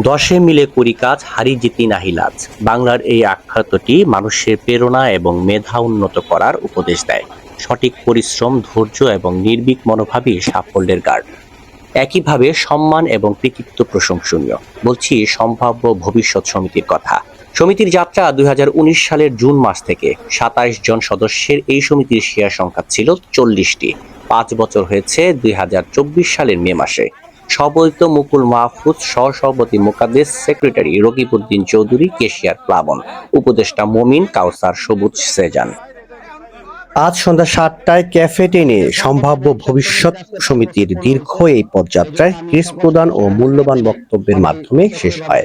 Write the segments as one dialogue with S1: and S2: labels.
S1: দশে মিলে করি কাজ, হারি জিতি নাহি লাজ। বাংলার এই আখ্যাতটি মানুষের প্রেরণা এবং মেধা উন্নত করার উপদেশ দেয়। সঠিক পরিশ্রম, ধৈর্য এবং নির্ভীক মনোভাবই সাফল্যের গার্ড একইভাবে সম্মান এবং কৃতিত্ব প্রশংসনীয়। বলছি সম্ভাব্য ভবিষ্যৎ সমিতির কথা। সমিতির যাত্রা দুই হাজার উনিশ সালের জুন মাস থেকে। সাতাইশ জন সদস্যের এই সমিতির শেয়ার সংখ্যা ছিল চল্লিশটি। পাঁচ বছর হয়েছে দুই হাজার চব্বিশ সালের মে মাসে। সবৈত মুকুল মাহফুজ সহসভাপতি মোকাদ্দেস সেক্রেটারি রকিবউদ্দিন চৌধুরী কেশিয়ার প্লাবন। উপদেষ্টা মমিন কাউসার সবুজ সেজান। আজ সন্ধ্যা সাতটায় ক্যাফে টেনে সম্ভাব্য ভবিষ্যৎ সমিতির দীর্ঘ এই পদযাত্রায় ক্রিস প্রদান ও মূল্যবান বক্তব্যের মাধ্যমে শেষ হয়।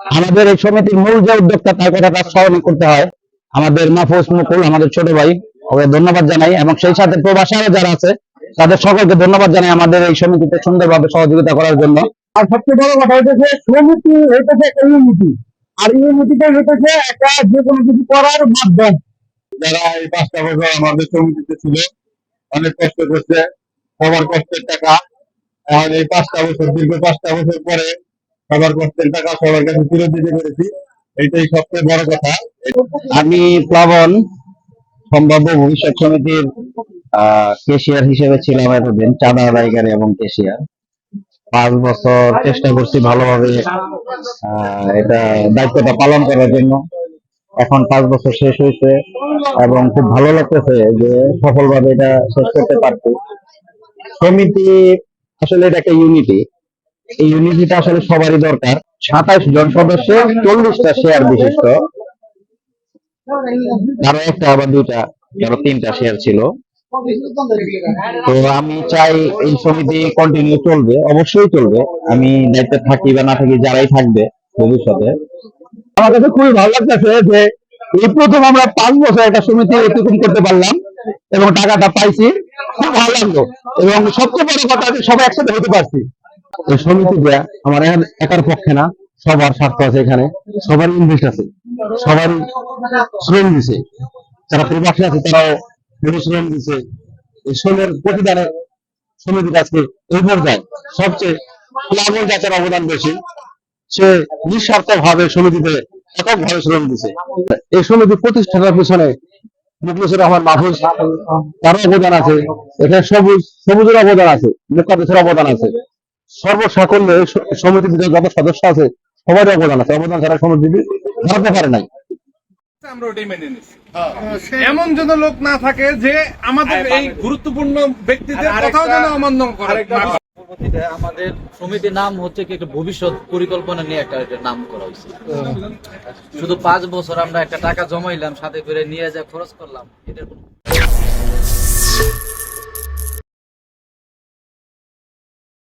S2: আমাদের এই সমিতির মূল যে উদ্যোক্তা তার কথা তার স্মরণ করতে হয়। আমাদের মাহফুজ মুকুল আমাদের ছোট ভাই ওকে ধন্যবাদ জানাই। এবং সেই সাথে প্রবাসী যারা আছে তাদের সকলকে ধন্যবাদ জানাই আমাদের এই সমিতিতে সুন্দরভাবে সহযোগিতা করার জন্য। আর সবচেয়ে বড় কথা হইতেছে সমিতি হইতেছে ইউনিটি। আর ইউনিটিটা হইতেছে একটা যে কোনো কিছু করার মাধ্যম।
S3: যারা এই পাঁচটা বছর আমাদের সমিতিতে ছিল অনেক কষ্ট করছে সবার কষ্টের টাকা। এখন এই পাঁচটা বছর দীর্ঘ পাঁচটা বছর পরে সবার কষ্টের টাকা সবার কাছে তুলে দিতে পেরেছি এইটাই সবচেয়ে বড় কথা।
S2: আমি প্লাবন সম্ভাব্য ভবিষ্যৎ সমিতির কেশিয়ার হিসেবে ছিলাম এতদিন, চাঁদা আদায়কারী এবং কেশিয়ার পাঁচ বছর চেষ্টা করছি ভালোভাবে এটা দায়িত্বটা পালন করার জন্য। এখন পাঁচ বছর শেষ হয়েছে এবং খুব ভালো লাগতেছে যে সফলভাবে এটা শেষ করতে পারছি। সমিতি আসলে এটা একটা ইউনিটি এই ইউনিটিটা আসলে সবারই দরকার। সাতাইশ জন সদস্য চল্লিশটা শেয়ার বিশিষ্ট। কারও একটা আবার তিনটা শেয়ার ছিল। তো আমি চাই এই সমিতি কন্টিনিউ চলবে, অবশ্যই চলবে। আমি দায়িত্বে থাকি বা না থাকি, যারাই থাকবে ভবিষ্যতে। আমার কাছে খুবই ভালো লাগতেছে যে এই প্রথম আমরা পাঁচ বছর একটা সমিতি করতে পারলাম এবং টাকাটা পাইছি। খুব ভালো লাগল। এবং সবচেয়ে বড় কথা সবাই একসাথে হতে পারছি। এই সমিতিটা আমার একার পক্ষে না, সবার স্বার্থ আছে এখানে, সবার ইনভেস্ট আছে। সবার শ্রম দিছে। যারা প্রবাসী আছে, তারাও পরিশ্রম দিছে। এই শ্রমের প্রতিদানে সমিতির আজকে এই পর্যায়ে সবচেয়ে প্লাবন জাতের অবদান বেশি। সে নিঃস্বার্থ ভাবে সমিতিতে একক ভাবে শ্রম দিছে। এই সমিতি প্রতিষ্ঠানের পিছনে মুখলিসুর রহমান মাহফুজ তার অবদান আছে। এখানে সবুজ, সবুজের অবদান আছে, মুকাদ্দেসের অবদান আছে। সর্বসাকল্যে সমিতির যত সদস্য আছে, সবারই অবদান আছে। অবদান ছাড়া সমিতি পারে নাই।
S4: আমরা ওটাই মেনে নিচ্ছি এমন যেন লোক না থাকে যে আমাদের এই গুরুত্বপূর্ণ ব্যক্তিদের কথাও যেন অমান্য করে।
S5: পরবর্তীতে আমাদের সমিতির নাম হচ্ছে কি একটা ভবিষ্যৎ পরিকল্পনা নিয়ে একটা নাম করা হয়েছে। শুধু পাঁচ বছর আমরা একটা টাকা জমাইলাম সাথে করে নিয়ে যা খরচ করলাম এটার কোনো